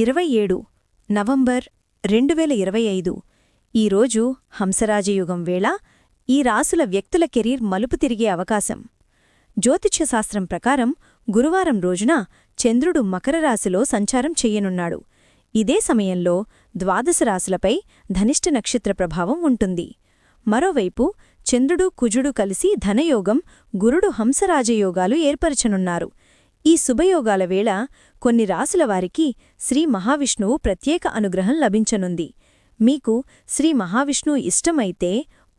ఇరవై ఏడు నవంబర్ రెండు వేల ఇరవై ఐదు. ఈరోజు హంసరాజయుగం వేళ ఈ రాసుల వ్యక్తుల కెరీర్ మలుపు తిరిగే అవకాశం. జ్యోతిష్యశాస్త్రం ప్రకారం గురువారం రోజున చంద్రుడు మకర రాశిలో సంచారం చెయ్యనున్నాడు ఇదే సమయంలో ద్వాదశ రాశులపై ధనిష్ట నక్షత్ర ప్రభావం ఉంటుంది. మరోవైపు చంద్రుడు కుజుడు కలిసి ధనయోగం గురుడు హంసరాజయోగాలు ఏర్పరచనున్నారు. ఈ శుభయోగాల వేళ కొన్ని రాసుల వారికి శ్రీ మహావిష్ణువు ప్రత్యేక అనుగ్రహం లభించనుంది. మీకు శ్రీ మహావిష్ణువు ఇష్టమైతే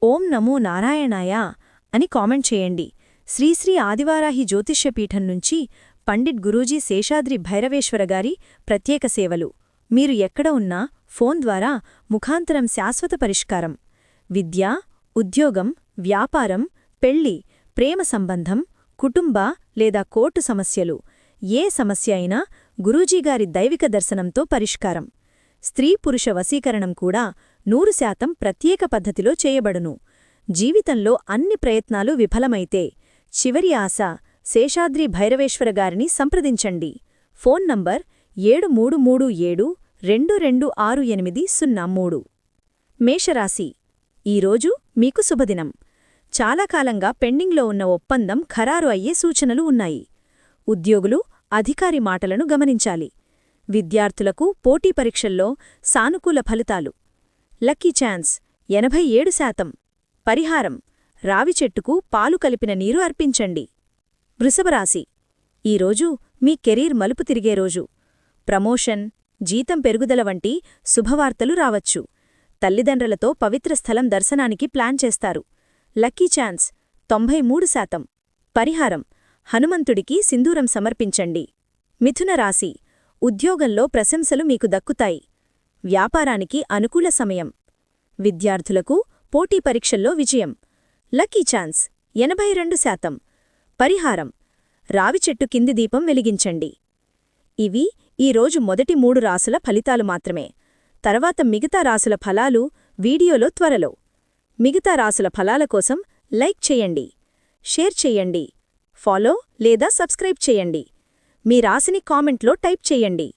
ఓం నమో నారాయణాయ అని కామెంట్ చేయండి. శ్రీశ్రీ ఆదివారాహి జ్యోతిష్యపీఠం నుంచి పండిట్ గురూజీ శేషాద్రి భైరవేశ్వర గారి ప్రత్యేక సేవలు. మీరు ఎక్కడ ఉన్నా ఫోన్ ద్వారా ముఖాంతరం శాశ్వత పరిష్కారం. విద్య ఉద్యోగం వ్యాపారం పెళ్ళి ప్రేమ సంబంధం కుటుంబ లేదా కోర్టు సమస్యలు ఏ సమస్య అయినా గురూజీగారి దైవిక దర్శనంతో పరిష్కారం. స్త్రీ పురుష వశీకరణం కూడా నూరు శాతం ప్రత్యేక పద్ధతిలో చేయబడును. జీవితంలో అన్ని ప్రయత్నాలు విఫలమైతే చివరి ఆశ శేషాద్రి భైరవేశ్వర గారిని సంప్రదించండి. ఫోన్ నంబర్ ఏడు మూడు మూడు ఏడు రెండు రెండు ఆరు ఎనిమిది సున్నా మూడు. మేషరాశి ఈరోజు మీకు శుభదినం. చాలా కాలంగా పెండింగ్లో ఉన్న ఒప్పందం ఖరారు అయ్యే సూచనలు ఉన్నాయి. ఉద్యోగులు అధికారి మాటలను గమనించాలి. విద్యార్థులకు పోటీ పరీక్షల్లో సానుకూల ఫలితాలు. లక్కీ ఛాన్స్ ఎనభై ఏడు శాతం. పరిహారం రావి చెట్టుకు పాలు కలిపిన నీరు అర్పించండి. వృషభరాశి ఈరోజు మీ కెరీర్ మలుపు తిరిగే రోజు. ప్రమోషన్ జీతం పెరుగుదల వంటి శుభవార్తలు రావచ్చు. తల్లిదండ్రులతో పవిత్ర స్థలం దర్శనానికి ప్లాన్ చేస్తారు. లక్కీ ఛాన్స్ తొంభై మూడు శాతం. పరిహారం హనుమంతుడికి సింధూరం సమర్పించండి. మిథున రాశి ఉద్యోగంలో ప్రశంసలు మీకు దక్కుతాయి. వ్యాపారానికి అనుకూల సమయం. విద్యార్థులకు పోటీ పరీక్షల్లో విజయం. లక్కీ ఛాన్స్ ఎనభై రెండు శాతం. పరిహారం రావి చెట్టు కింది దీపం వెలిగించండి. ఇవి ఈరోజు మొదటి మూడు రాసుల ఫలితాలు మాత్రమే. తర్వాత మిగతా రాసుల ఫలాలు వీడియోలో త్వరలో. మిగతా రాసుల ఫలాల కోసం లైక్ చేయండి షేర్ చెయ్యండి ఫాలో లేదా సబ్స్క్రైబ్ చేయండి. మీ రాశిని కామెంట్లో టైప్ చేయండి.